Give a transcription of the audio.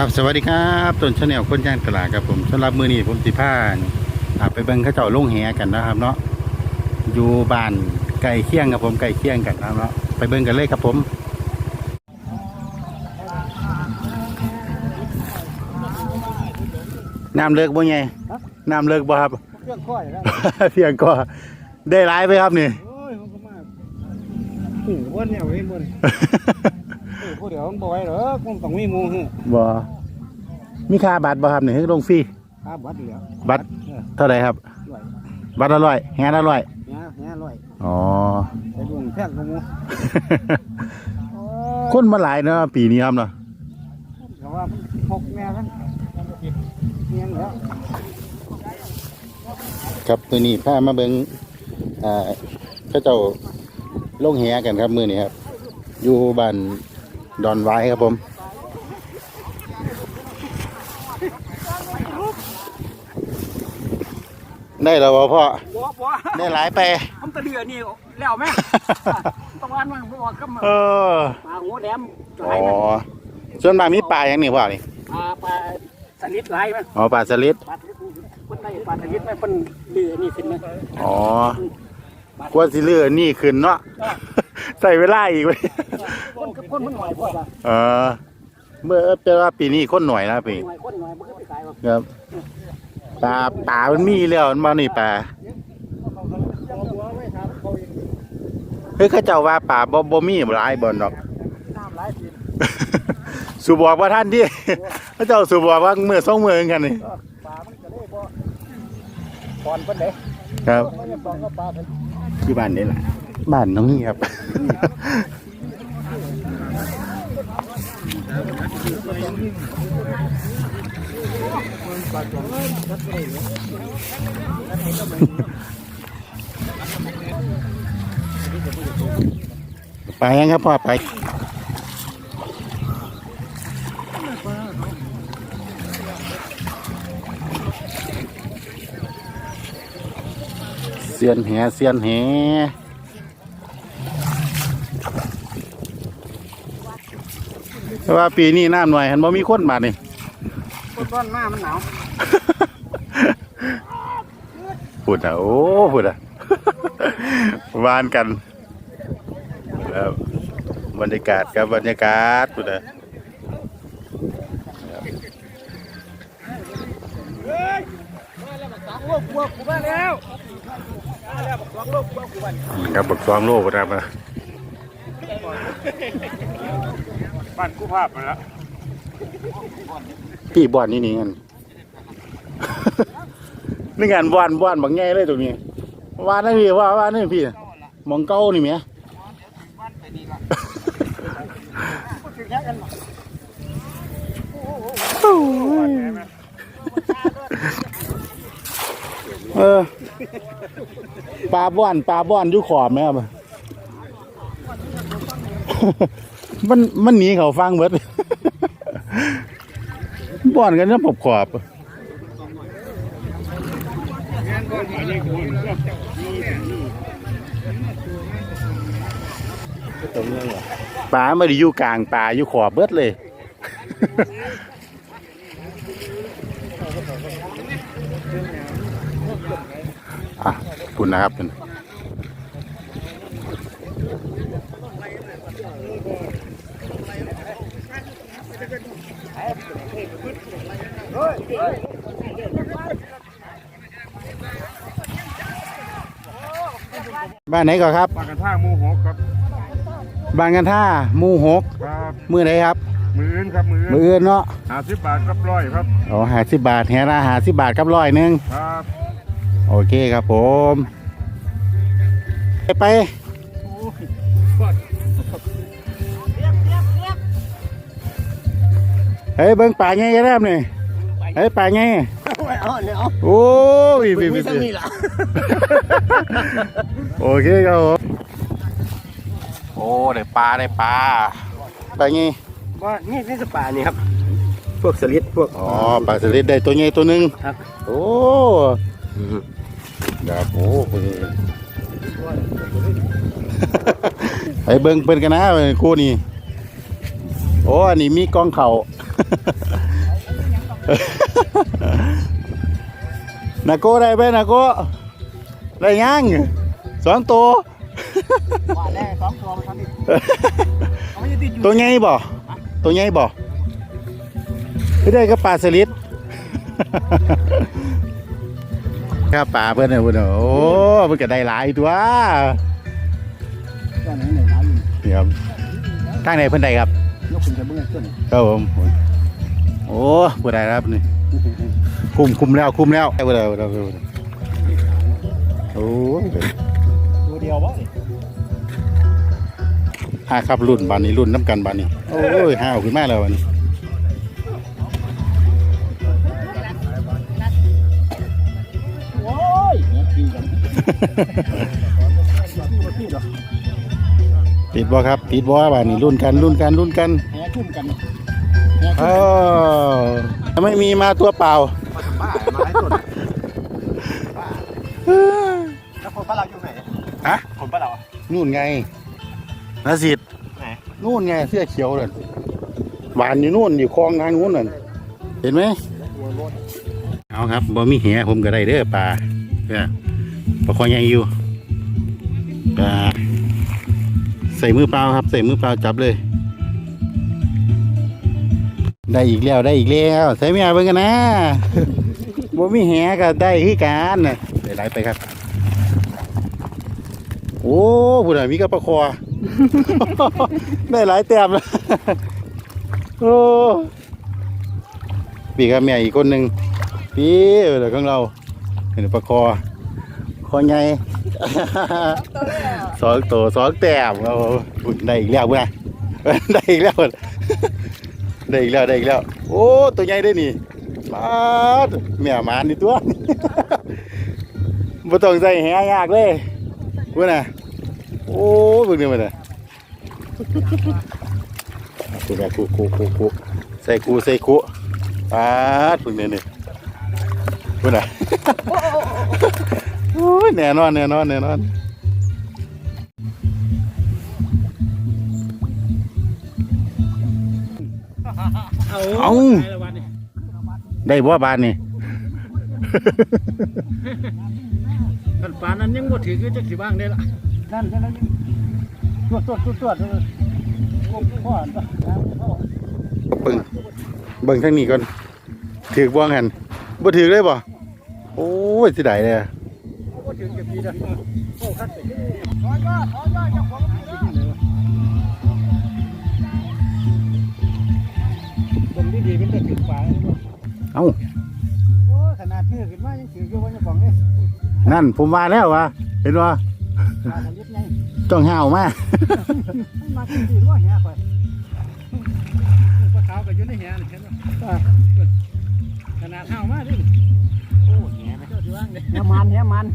ครับสวัสดีครับต้นชาแนลคนย่างตลาดครับผมสำหรับมือนี้ผมสิพาอ่าไปเบิ่งเขาเจ้าลงแหกันนะครับเนาะอยู่บ้านไก่เคียงครับผมไก่เคียงกันนะครับเนาะไปเบิ่งกันเลยครับผมน้ำเลิกบ่ไงน้ำเลิกบ่ครับเครื่องค่อยแล้วเพียงก็ได้ร้ายไปครับนี่โอ้ยมันก็มากหูวนเนี่ยเห็นบ่นี่เออผู้เดียวมันบ่ไหวหรอกมันต้องมีหมู่ฮึบ่มีค่าบัตรบ่ครับนี่ลงฟรีค่าบัตรเหลือบัตรเออเท่าไหร่ครับ ร้อยบัตรละร้อยแฮละร้อยเนี้ยเนี้ยร้อยอ๋อ ไปดุงแพงกว่าหมู่โอ้ยคนมาหลายเนาะปีนี้ครับเนาะแต่ว่ามันพกแม่กันเนียงแล้วครับมือนี้พามาเบิงอ่าเขาเจ้าลงแหกันครับมือนี้ครับ อยู่บ้าน ดอนไว้ครับผม ได้แล้วบ่พ่อ บ่บ่ได้หลายไปทำตะเดือนี่แล้วแม่ ต้องวันมั่งบ่ว่าก็มาเออ ปลาหัวแหลมหอ๋ลายอนะส่วนมากมีปลาอย่างนี้พ่อนี่ปลาปลาสลิดหลายมั้ยอ๋อปลาสลิด ปลาสลิดคนได้ปลาสลิดไหมเพิ่นเดือนี่ขึ้นมาอ๋อกว่าสิเลือนี่ขึ้นเนาะ ใส่เวลาอีกเว้ยคนกับคนมันหน่อยพอละเออเมื่อแปลว่าปีนี้คนหน่อยนะปีหน่อยคนหน่อยมันก็ไปขายหรอกครับปลาปลามันมีแล้วมันมานี่ปลาเฮ้ยเขาเจ้าว่าปลาบ่บ่มีหลายบ่นดอกน้ำหลายทีสูบอกว่าท่านดิเขาเจ้าสูบอกว่าเมื่อสองมือกันนี่ปลามันก็ได้บ่ก่อนเพิ่นเด้ครับมันจะต้องก็ปลาเพิ่นที่บ้านนี่แหละ บ้านน้องนี่ครับไปยังครับพ่อไปเสียนแหเสียนแห แต่ว่าปีนี้น้ำหน่อยเห็นบ่มีคนมานี่คนร้อนมามันหนาวพูดอะโอ้พูดอะวานกันครับบรรยากาศครับบรรยากาศพูดอะโอ้กลัวกูมาแล้วมาแล้วบอกสองโลกกลัวกูวันครับบักซองโลกพูดอะมาบ้านกูภาพมาแล้วพี่บอนนี่นี่งันนี่งานบอนบอนบางแง่เลยตรงนี้วานนั่นพี่ว่าว่านั่นพี่หมองเก้านี่เมียพูดถึงแค่กันหรอเออปลาบ้อนปลาบ้อนอยู่ขอบไหมครับ มันมันหนีเขาฟังเบิดบ้อนกันนี่ยขอบขอบปลาไม่ได้อยู่กลางปลาอยู่ขอบเบิดเลยอะคุณนะครับคุณ บ้านไหนก่อนครับปลากระท่าหมูหกครับบ้านกันท่าหมู่หกครับมือไหนครับ มืออื่นครับมือมืออื่นเนาะห้าสิบบาทครับร้อยครับอ๋อหาสิบบาทแฮละหาสิบบาทกับร้อยหนึ่งครับโอเคครับผม ไปไปเฮ้ยเบิ้งป่าไงกันแล้วนี่เฮ้ยป่าไง โอ้ยพี่มีพี่สักนี่ล่ะโอเคครับผมโอ้ได้ปลาได้ปลาป่าไงว่านี่นี่คือปลานี่ครับ พวกสลิดพวกอ๋อปลาสลิดได้ตัวใหญ่ตัวหนึ่งครับ โอ้ครับโอ้คุณไปเบิ่งเพิ่นกันนะกูนี่โอ้อันนี้มีกองเข่า นาโก้ได้ไปนาโก้ได้ยังสองตัวว่าแรกสองตัวมันทำอีกเขาไม่ได้ติดอยู่ตัวใหญ่บ่ตัวใหญ่บ่ไม่ได้ก็ปลาสลิดข้าปลาเพื่อนน่ะเพื่อนน่ะโอ้เพื่อนก็ได้หลายตัวตัวไหนไหนหาอยู่นี่ครับทางไหนเพื่อนใดครับยกขึ้นจะเบื้องต้นครับผมโอ้ผู้ใดครับนี่ คุมคุมแล้วคุมแล้วผู้ใดผู้ใดผู้ใดโอ้ยตัวเดียววะห้าครับรุ่นบานนี้รุ่นน้ำกันบานนี้โอ้ยห้าวขึ้นมาแล้ววันนี้โอ้ยขี่กันขี่กันติดบ่ครับ ติดบ่บานนี้รุ่นกันรุ่นกันรุ่นกันแหชุ่มกันเออถ้าไม่มีมาตัวเปล่ามาทำบ้ามาให้ต้น แล้วคนบ้านเราอยู่ไหนฮะคนบ้านเรานู่นไงนาสิทธิ์ไหนนู่นไงเสื้อเขียวเลยหวานอยู่นู่นอยู่คลองทางนู้นน่ะเห็นไหมเอาครับบ่มีเหียผมก็ได้เด้อปลาเนี่ยปลาคอใหญ่อยู่ปลาใส่มือเปล่าครับ ใส่มือเปล่าจับเลย ได้อีกแล้วได้อีกแล้วใส่ไม่เอาเบิ่งกันนะ บ่มีแหก็ได้คือกันน่ะได้หลายไปครับ โอ้ผู้ใดมีกระปะคอ ได้หลายแต้มแล้วโอ้ปีกับแม่อีกคนหนึ่งพี่เดี๋ยวของเราเห็นปลาคอคอใหญ่สองตัวสองแต้มเราอุ๊ยได้อีกแล้วเพื่อนได้อีกแล้วได้อีกแล้วได้อีกแล้ว โอ้ตัวใหญ่ได้นี่ มาดแม่หมานี่ตัวบ่ต้องใส่แหยากเลยเพื่อนน่ะโอ้เบิ่งนี่มันน่ะกูแบบกูกูกูกูใส่กูใส่กูปาดเบิ่งนี่นี่เพื่อนน่ะโอ้ยแน่นอนแน่นอนแน่นอนเอา ได้บ่บานนี่กันปานนั้นยังบ่ถือก็จะสิบ้างได้ละนั่นนั่นนั่นตรวจตรวจตรวจตรวจเลยพ่อพ่อเบิ่งเบิ่งทางนี้ก่อนถือบ่หันบ่ถือเลยบ่โอ้ยสิได้เลยบ่ถือจะปีนะโอ้คัดไปถอนว่าถอนว่าเจ้าของตรงดีๆมันจะถึงป่า เอ้าโอ้ขนาดนี้ขึ้นมายังถืออยู่ว่าเจ้าของนี่นั่นผมมาแล้วว่ะเห็นบ่ป่าทะเลไงจ้องห้าวมามากินดีว่าเหี้ยข่อยปลาขาวก็อยู่ในเหี้ยนี่เห็นบ่ขนาดห้าวมาดิโอ้เหี้ยไม่เจ้าสิว่างเด้เหี้ยมันเหี้ยมัน